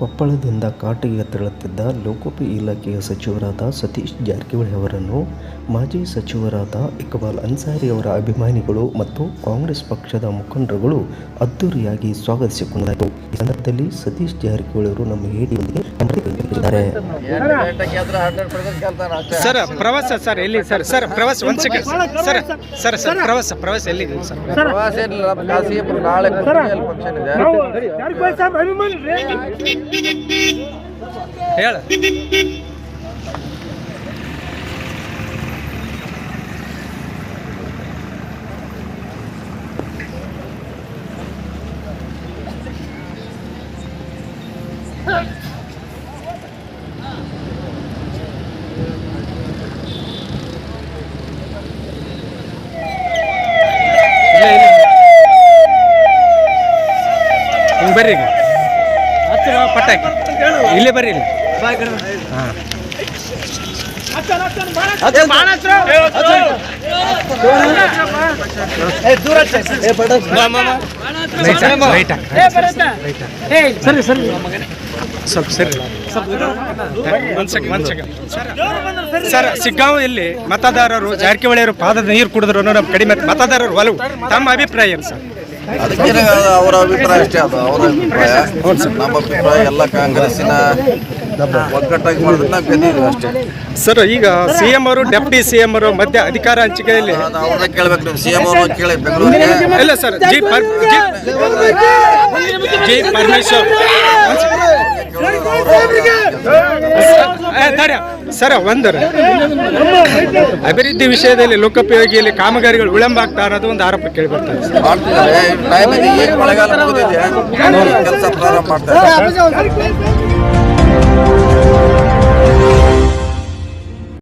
ಕೊಪ್ಪಳದಿಂದ ಕಾಟಿಗೆ ತೆರಳುತ್ತಿದ್ದ ಲೋಕೋಪಿ ಇಲಾಖೆಯ ಸಚಿವರಾದ ಸತೀಶ್ ಜಾರಕಿಹೊಳಿ ಅವರನ್ನು ಮಾಜಿ ಸಚಿವರಾದ ಇಕ್ಬಾಲ್ ಅನ್ಸಾರಿ ಅವರ ಅಭಿಮಾನಿಗಳು ಮತ್ತು ಕಾಂಗ್ರೆಸ್ ಪಕ್ಷದ ಮುಖಂಡರುಗಳು ಅದ್ದೂರಿಯಾಗಿ ಸ್ವಾಗತಿಸಿಕೊಂಡರು ಸಂದರ್ಭದಲ್ಲಿ ಸತೀಶ್ ಜಾರಕಿಹೊಳಿ ಅವರು ನಮ್ಮ ಹೇಡಿಯೊಂದಿಗೆ ಮಾತನಾಡಿದ್ದಾರೆ ಸರ್ ಪ್ರವಾಸ ಸರ್ ಎಲ್ಲಿ ಸರ್? ಸರ್ ಪ್ರವಾಸ ಒಂದ್ ಸೆಕೆಂಡ್ ಸರ್ ಸರ್ ಸರ್ ಪ್ರವಾಸ ಪ್ರವಾಸ ಎಲ್ಲಿ ಸರ್? ಪ್ರವಾಸ ಏನಿಲ್ಲ ನಮ್ಮ ಖಾಸಗಿ ನಾಳೆ ಫಂಕ್ಷನ್ ಇದೆ. ಹೇಳ. ಹಿಂಗ್ ಬರ್ರಿ ಈಗ ಪಟ್ಟಾಕಿ ಇಲ್ಲೇ ಬರ್ರಿ ಇಲ್ಲಿ. ಹಾಂ. ರೈಟ್ ಸರಿ ಸರಿ. ಸ್ವಲ್ಪ ಸರಿ. ಒಂದ್ ಸೆಕೆಂಡ್ ಒಂದ್ ಸೆಕೆಂಡ್ ಸರ್ ಸಿಗ್ಗಾಂವ್ ಇಲ್ಲಿ ಮತದಾರರು ಜಾರಕಿಹೊಳಿಯವರು ಪಾದದ ನೀರು ಕುಡಿದ್ರು ನಮ್ಮ ಕಡಿಮೆ ಮತದಾರರು ಒಲವು. ತಮ್ಮ ಅಭಿಪ್ರಾಯ ಏನು ಸರ್? ಅದಕ್ಕೆ ಅವರ ಅಭಿಪ್ರಾಯ ಅಷ್ಟೇ ಅದು ಅವರ ಅಭಿಪ್ರಾಯ. ನಮ್ಮ ಅಭಿಪ್ರಾಯ ಎಲ್ಲ ಕಾಂಗ್ರೆಸ್ಸಿನ ಒಗ್ಗಟ್ಟಾಗಿ ಮಾಡೋದನ್ನ ಗದ್ದಿದ್ರು ಅಷ್ಟೇ. ಸರ್ ಈಗ ಸಿ ಎಂ ಅವರು ಡೆಪ್ಟಿ ಸಿ ಎಂ ಅವರು ಮಧ್ಯ ಅಧಿಕಾರ ಹಂಚಿಕೆಯಲ್ಲಿ ಇಲ್ಲಿ ಅವ್ರನ್ನ ಕೇಳ್ಬೇಕು ನೀವು. ಸಿ ಎಂ ಅವರು ಕೇಳಿ ಬೆಂಗಳೂರಿಗೆ ಇಲ್ಲ ಸರ್ ಜಿ ಪರ್ ಜಿ- ಪರಮೇಶ್ವರ್. ಸರ್ ಒಂದರ. ಅಭಿವೃದ್ಧಿ ವಿಷಯದಲ್ಲಿ ಲೋಕೋಪಯೋಗಿಯಲ್ಲಿ ಕಾಮಗಾರಿಗಳು ವಿಳಂಬ ಆಗ್ತಾ ಇರೋದು ಒಂದು ಆರೋಪ ಕೇಳಿ ಬರ್ತಾರೆ ಮಾಡ್ತಾರೆ